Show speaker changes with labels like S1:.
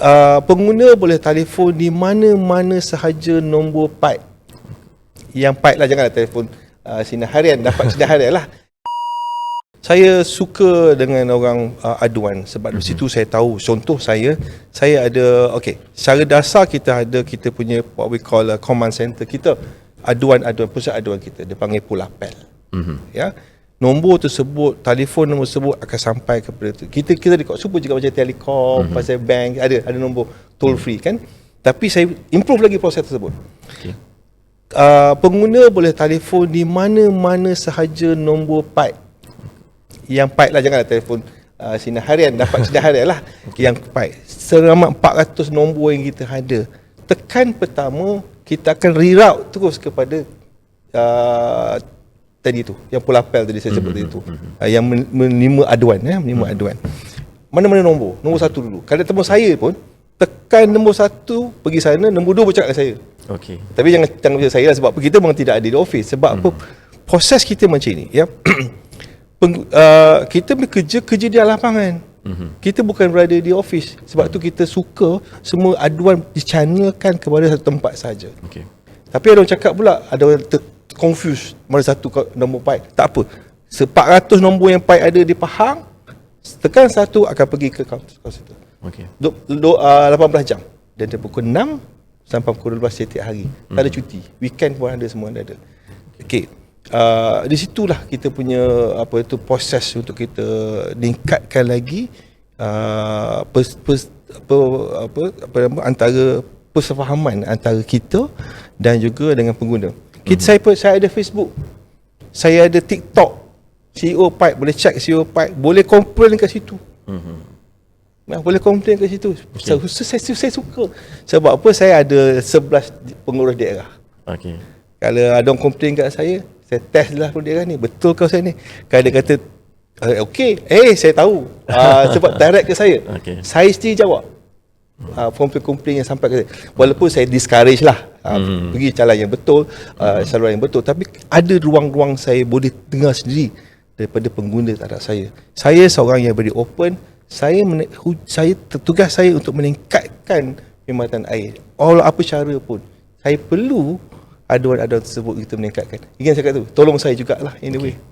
S1: uh, pengguna boleh telefon di mana-mana sahaja nombor pipe. Yang pipe lah janganlah telefon uh, sinar harian dapat sinar harian lah. Saya suka dengan orang uh, aduan sebab di situ saya tahu contoh saya saya ada okey secara dasar kita ada kita punya what we call a command center kita aduan-aduan pusat aduan kita dia panggil pulapel. Mm-hmm. Ya. Nombor tersebut, telefon nombor tersebut akan sampai kepada tu. Kita kita dekat super juga macam telekom, mm-hmm. pasal bank, ada ada nombor toll free kan. Tapi saya improve lagi proses tersebut. Okay. Uh, pengguna boleh telefon di mana-mana sahaja nombor pipe yang pipe lah janganlah telefon uh, sinar harian dapat sinar harian lah okay. yang pipe seramat 400 nombor yang kita ada tekan pertama kita akan reroute terus kepada uh, tadi tu yang pulapel tadi saya sebut mm-hmm. tadi tu mm-hmm. uh, yang menerima aduan ya menerima mm-hmm. aduan mana-mana nombor nombor satu dulu kalau temu saya pun tekan nombor satu pergi sana nombor dua bercakap dengan saya
S2: okey
S1: tapi jangan jangan saya lah sebab kita memang tidak ada di office sebab mm-hmm. apa proses kita macam ini ya peng, uh, kita bekerja kerja di lapangan. Mm-hmm. Kita bukan berada di office. Sebab mm. tu kita suka semua aduan dichannelkan kepada satu tempat saja. Okay. Tapi ada orang cakap pula ada orang ter- confused mana satu nombor pipe. Tak apa. 400 nombor yang pipe ada di Pahang tekan satu akan pergi ke kaunter situ. Okey. Do, uh, 18 jam dan dari pukul 6 sampai pukul 12 setiap hari. Mm. Tak ada cuti. Weekend pun ada semua ada. Okey uh, di situlah kita punya apa itu proses untuk kita meningkatkan lagi uh, pers, pers, apa, apa, apa apa antara persefahaman antara kita dan juga dengan pengguna. Kita mm-hmm. saya saya ada Facebook. Saya ada TikTok. CEO Pipe boleh check CEO Pipe, boleh komplain kat situ. Mm-hmm. Nah, boleh komplain kat situ. Okay. Saya, saya, saya, suka. Sebab apa? Saya ada 11 pengurus daerah. Okay. Kalau ada orang komplain kat saya, saya test lah dia kan ni betul kau saya ni kalau dia kata uh, okey eh saya tahu uh, sebab direct ke saya okay. saya sendiri jawab uh, komplain-komplain yang sampai ke saya walaupun saya discourage lah uh, hmm. pergi jalan yang betul uh, saluran yang betul tapi ada ruang-ruang saya boleh dengar sendiri daripada pengguna terhadap saya saya seorang yang beri open saya saya tugas saya untuk meningkatkan perkhidmatan air walau apa cara pun saya perlu aduan-aduan tersebut kita meningkatkan. Saya kata tu, tolong saya jugalah in the way. Ya. Yeah?